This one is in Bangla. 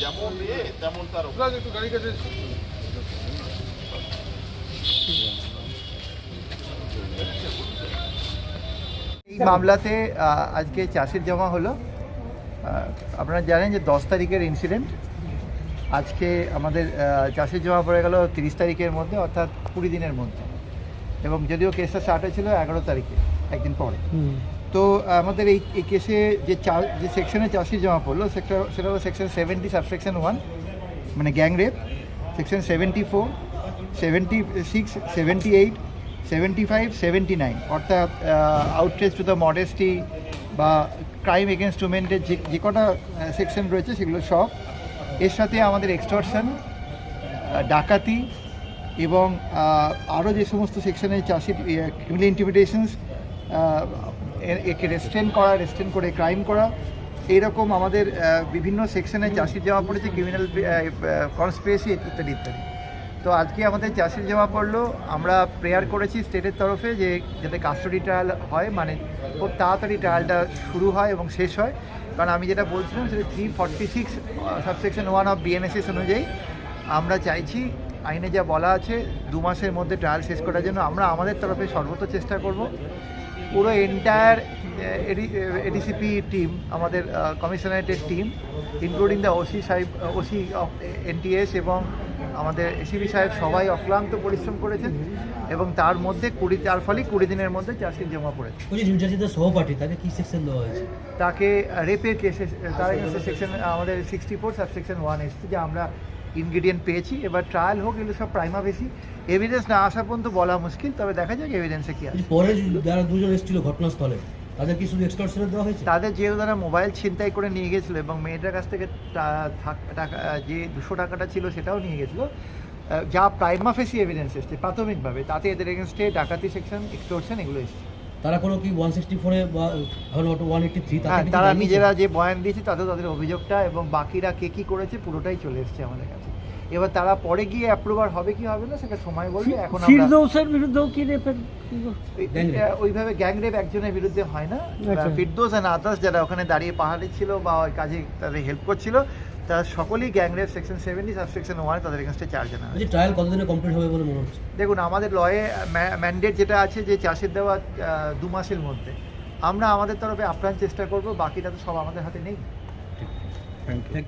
যেমন এ তেমন তার একটু গাড়ি কাছে এই মামলাতে আজকে চাষির জমা হলো। আপনারা জানেন যে দশ তারিখের ইনসিডেন্ট আজকে আমাদের আহ, চাষির জমা পড়ে গেল তিরিশ তারিখের মধ্যে অর্থাৎ কুড়ি দিনের মধ্যে। এবং যদিও কেসটা স্টার্ট হয়েছিল এগারো তারিখে একদিন পরে। তো আমাদের এই এই কেসে যে চা- যে সেকশনে চাষির জমা পড়ল সেটা সেটা হলো সেকশন সেভেন্টি সাবসেকশন ওয়ান মানে gang rape section seventy four seventy six seventy eight seventy five seventy nine অর্থাৎ আউটরেজ টু দ্য মডেস্টি বা ক্রাইম এগেনস্ট উমেন্টের যে যে কটা সেকশন রয়েছে সেগুলো সব। এর সাথে আমাদের এক্সটর্শন ডাকাতি এবং আরও যে সমস্ত সেকশনে চাষি ক্রিমিনাল ইন্টিমিডেশনস একে রেস্টেন করা রেস্টেন করে ক্রাইম করা। এইরকম আমাদের বিভিন্ন সেকশনে চাষির জমা পড়েছে ক্রিমিনাল কনস্পিরেসি ইত্যাদি ইত্যাদি। তো আজকে আমাদের চাষির জমা পড়ল। আমরা প্রেয়ার করেছি স্টেটের তরফে যে, যাতে কাস্টডি ট্রায়াল হয় মানে খুব তাড়াতাড়ি ট্রায়ালটা শুরু হয় এবং শেষ হয়। কারণ আমি যেটা বলছিলাম, সেটা three forty six subsection one of BNSS অনুযায়ী আমরা চাইছি, আইনে যা বলা আছে, দু মাসের মধ্যে ট্রায়াল শেষ করার জন্য। আমরা আমাদের তরফে সর্বোচ্চ চেষ্টা করব। পুরো এন্টায়ার এডিসিপি টিম আমাদের কমিশনারেটের টিম ইনক্লুডিং দ্য ওসি সাহেব ওসি অফ এনটিএস এবং আমাদের এসিবি সাহেব সবাই অক্লান্ত পরিশ্রম করেছেন এবং তার মধ্যে কুড়ি তার ফলে কুড়ি দিনের মধ্যে চাষির জমা পড়েছে। সহপাঠী তাকে কি সেকশন দেওয়া হয়েছে? তাকে রেপের কেসে তার সেকশন আমাদের সিক্সটি ফোর সাবসেকশন ওয়ান এসছে যে আমরা ইনগ্রিডিয়েন্ট পেয়েছি। এবার ট্রায়াল হোক এগুলো সব প্রাইমা বেশি এভিডেন্স না আসা পর্যন্ত বলা মুশকিল তবে দেখা যাক এভিডেন্সে কি আছে। পরে যারা দুজন এসেছিল ঘটনাস্থলে তাদের কি শুধু এক্সটর্শনে দেওয়া হয়েছে? তাদের যেহেতু তারা মোবাইল ছিনতাই করে নিয়ে গেছিল এবং মেয়েটার কাছ থেকে টাকা যে দুশো টাকাটা ছিল সেটাও নিয়ে গেছিল। যা প্রাইমা ফেসি এভিডেন্স এসছে প্রাথমিকভাবে। তাতে এদের এগেনস্টে ডাকাতি সেকশন এক্সটোরশন এগুলো এসছে। তারা কোনো কি ওয়ান সিক্সটি ফোরে বা ওয়ান এইটটি থ্রি তারা নিজেরা যে বয়ান দিয়েছে তাতেও তাদের অভিযোগটা এবং বাকিরা কে কী করেছে পুরোটাই চলে এসছে আমাদের কাছে। এবার তারা পরে গিয়ে অ্যাপ্রুভার হবে কি হবে না সেটা সময় বলবে। এখন আমরা ফিরদৌসের বিরুদ্ধেও কি রেপের ওইভাবে গ্যাং রেপ একজনের বিরুদ্ধে হয় না। আচ্ছা। ফিরদোস অ্যান্ড আদার্স যারা ওখানে দাঁড়িয়ে পাহাড়ে ছিল বা ওই কাজে তাদের হেল্প করছিল তারা সকলেই gang rape section seventy sub section one তাদের এগেনস্টে চার্জ জানা বলছি ট্রায়াল কতদিনে কমপ্লিট হবে বলে মনে হচ্ছে? দেখুন আমাদের লয়ে ম্যান্ডেট যেটা আছে যে চাষের দেওয়া দু মাসের মধ্যে। আমরা আমাদের তরফে আপ্রাণ চেষ্টা করব বাকিটা তো সব আমাদের হাতে নেই। Thank you.